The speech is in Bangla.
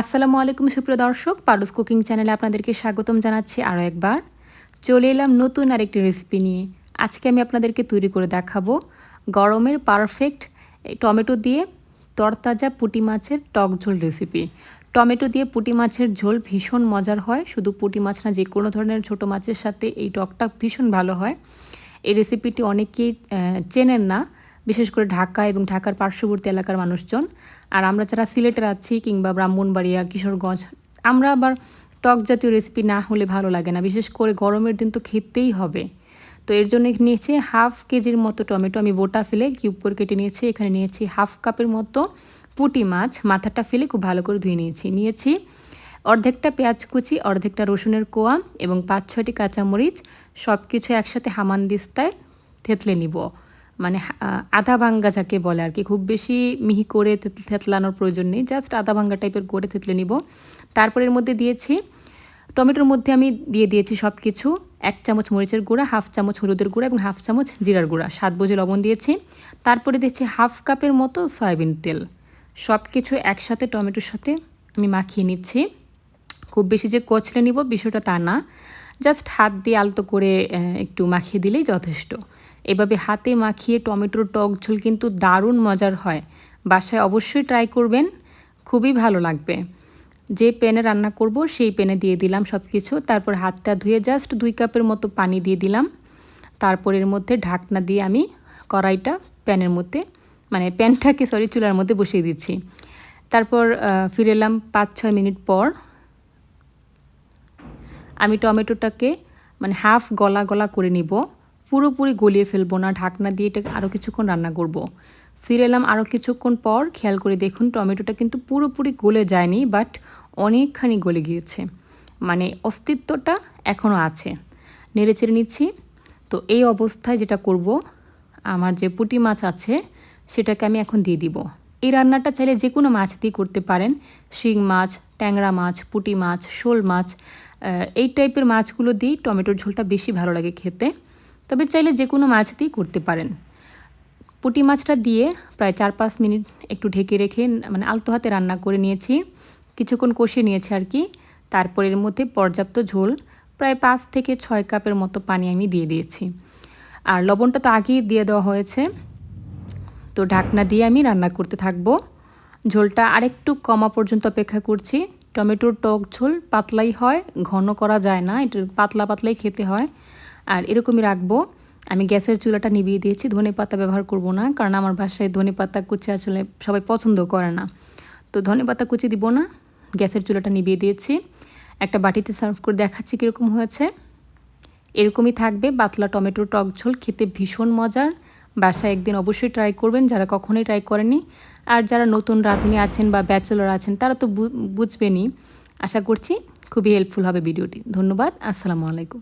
আসসালামু আলাইকুম, সুপ্রিয় দর্শক। পারুস কুকিং চ্যানেলে আপনাদেরকে স্বাগতম জানাচ্ছি আরও একবার। চলে এলাম নতুন আরেকটি রেসিপি নিয়ে। আজকে আমি আপনাদেরকে তৈরি করে দেখাবো গরমের পারফেক্ট টমেটো দিয়ে তরতাজা পুটি মাছের টক ঝোল রেসিপি টমেটো দিয়ে পুটি মাছের ঝোল ভীষণ মজার হয়। শুধু পুটি মাছ না যে কোনো ধরনের ছোট মাছের সাথে এই টকটা ভীষণ ভালো হয়। এই রেসিপিটি অনেকেই চেনেন না। বিশেষ করে ঢাকা এবং ঢাকার পার্শ্ববর্তী এলাকার মানুষজন। আর আমরা যারা সিলেটের আছি কিংবা ব্রাহ্মণবাড়িয়া, কিশোরগঞ্জ, আমরা আবার টক জাতীয় রেসিপি না হলে ভালো লাগে না। বিশেষ করে গরমের দিন তো খেতেই হবে। তো এর জন্য নিয়েছি হাফ কেজির মতো টমেটো। আমি বোটা ফেলে কিউব করে কেটে নিয়েছি। এখানে নিয়েছি হাফ কাপের মতো পুটি মাছ। মাথাটা ফেলে খুব ভালো করে ধুয়ে নিয়েছি। নিয়েছি অর্ধেকটা পেঁয়াজ কুচি, অর্ধেকটা রসুনের কোয়া এবং পাঁচ ছয়টি কাঁচামরিচ। সব কিছু একসাথে হামান দিস্তায় থেতলে নিব। মানে আধা ভাঙ্গা যাকে বলে আর কি, খুব বেশি মিহি করে থেতলানোর প্রয়োজন নেই জাস্ট আধা ভাঙ্গা টাইপের করে থেতলে নিব। তারপর এর মধ্যে দিয়েছি, টমেটোর মধ্যে আমি দিয়ে দিয়েছি সব কিছু এক চামচ মরিচের গুঁড়া, হাফ চামচ হলুদের গুঁড়া এবং হাফ চামচ জিরার গুঁড়া স্বাদ বোঝে লবণ দিয়েছি। তারপরে দিয়েছি হাফ কাপের মতো সয়াবিন তেল। সব কিছু একসাথে টমেটোর সাথে আমি মাখিয়ে নিচ্ছি। খুব বেশি যে কচলে নিব বিষয়টা তা না। জাস্ট হাত দিয়ে আলতো করে একটু মাখিয়ে দিলেই যথেষ্ট। এভাবে হাতে মাখিয়ে টমেটোর টক ঝোল কিন্তু দারুণ মজার হয়। বাসায় অবশ্যই ট্রাই করবেন, খুবই ভালো লাগবে। যে প্যানে রান্না করব সেই প্যানে দিয়ে দিলাম সব কিছু তারপর হাতটা ধুয়ে জাস্ট দুই কাপের মতো পানি দিয়ে দিলাম। তারপর এর মধ্যে ঢাকনা দিয়ে আমি কড়াইটা প্যানের মধ্যে মানে প্যানটাকে সরি চুলার মধ্যে বসিয়ে দিচ্ছি। তারপর ফিরে এলাম পাঁচ ছয় মিনিট পর আমি টমেটোটাকে মানে হাফ গলা গলা করে নিব। পুরোপুরি গলিয়ে ফেলব না, ঢাকনা দিয়ে এটাকে আরও কিছুক্ষণ রান্না করব। ফিরে এলাম আরও কিছুক্ষণ পর, খেয়াল করে দেখুন টমেটোটা কিন্তু পুরোপুরি গলে যায়নি বাট অনেকখানি গলে গিয়েছে। মানে অস্তিত্বটা এখনও আছে। নেড়ে চেড়ে নিচ্ছি। তো এই অবস্থায় যেটা করব, আমার যে পুটি মাছ আছে, সেটাকে আমি এখন দিয়ে দিব। এই রান্নাটা চাইলে যে কোনো মাছ দিয়ে করতে পারেন। শিং মাছ, ট্যাংরা মাছ, পুটি মাছ, শোল মাছ এই টাইপের মাছগুলো দিয়েই টমেটোর ঝোলটা বেশি ভালো লাগে খেতে। তবে চাইলে যে কোনো মাছ দিয়েই করতে পারেন। পুটি মাছটা দিয়ে প্রায় চার পাঁচ মিনিট একটু ঢেকে রেখে মানে আলতো হাতে রান্না করে নিয়েছি। কিছুক্ষণ কষিয়ে নিয়েছি আর কি। তারপর এর মধ্যে পর্যাপ্ত ঝোল, প্রায় পাঁচ থেকে ছয় কাপের মতো পানি আমি দিয়ে দিয়েছি। আর লবণটা তো আগেই দিয়ে দেওয়া হয়েছে। তো ঢাকনা দিয়ে আমি রান্না করতে থাকব। ঝোলটা আরেকটু কমা পর্যন্ত অপেক্ষা করছি। টমেটোর টক ঝোল পাতলাই হয় ঘন করা যায় না, এটা পাতলা পাতলাই খেতে হয়। আর এরকমই রাখব। আমি গ্যাসের চুলাটা নিভিয়ে দিয়েছি, ধনে পাতা ব্যবহার করব না, কারণ আমার বাসায় ধনে পাতা কুচি আসলে সবাই পছন্দ করে না। তো ধনে পাতা কুচি দিব না, গ্যাসের চুলাটা নিভিয়ে দিয়েছি। একটা বাটিতে সার্ভ করে দেখাচ্ছি কীরকম হয়েছে। এরকমই থাকবে পাতলা টমেটোর টক ঝোল, খেতে ভীষণ মজার। বাসায় একদিন অবশ্যই ট্রাই করবেন, যারা কখনোই ট্রাই করেননি। আর যারা নতুন রাঁধুনি আছেন বা ব্যাচেলর আছেন, তারা তো বুঝবেনই। আশা করছি খুবই হেল্পফুল হবে ভিডিওটি ধন্যবাদ, আসসালামু আলাইকুম।